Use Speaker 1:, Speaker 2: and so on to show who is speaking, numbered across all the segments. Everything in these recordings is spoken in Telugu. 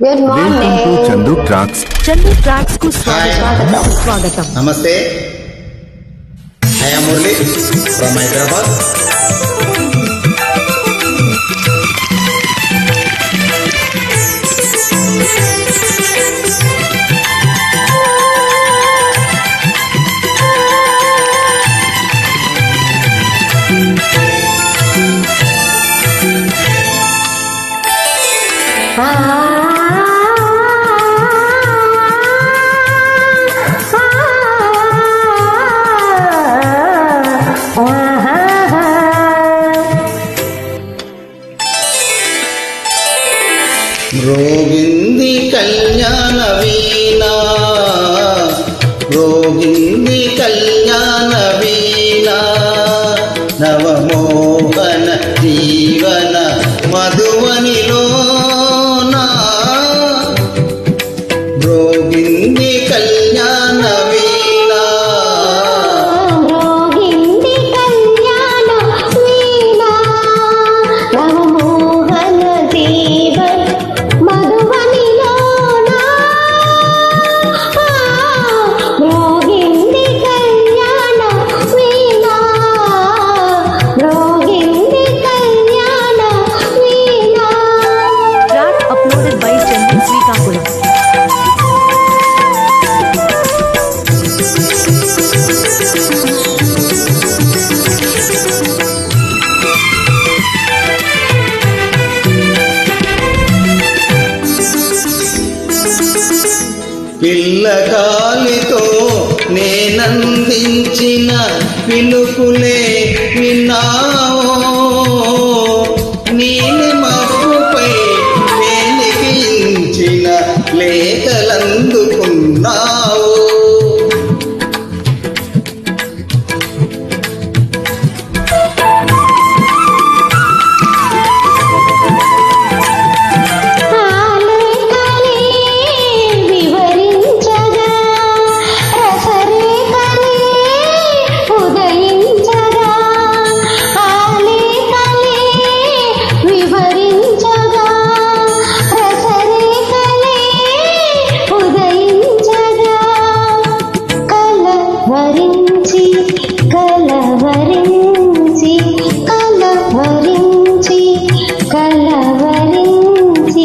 Speaker 1: Good
Speaker 2: morning to Chandu tracks
Speaker 3: Chandu ట్రాక్స్కు స్వాగతం స్వాగతం
Speaker 4: నమస్తే ఐ యామ్ హైదరాబాద్
Speaker 3: Ah
Speaker 4: పిల్లగాలితో నేనందించిన పిలుపులే విన్నావో.
Speaker 1: కలవరించి కలవరించి కలవరించి కలవరించి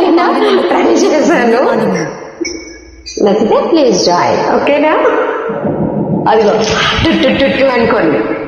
Speaker 1: ట్రై చేశాను. నచ్చితే ప్లీజ్ జాయిన్. ఓకేనా? అదిగో. టు అనుకోండి.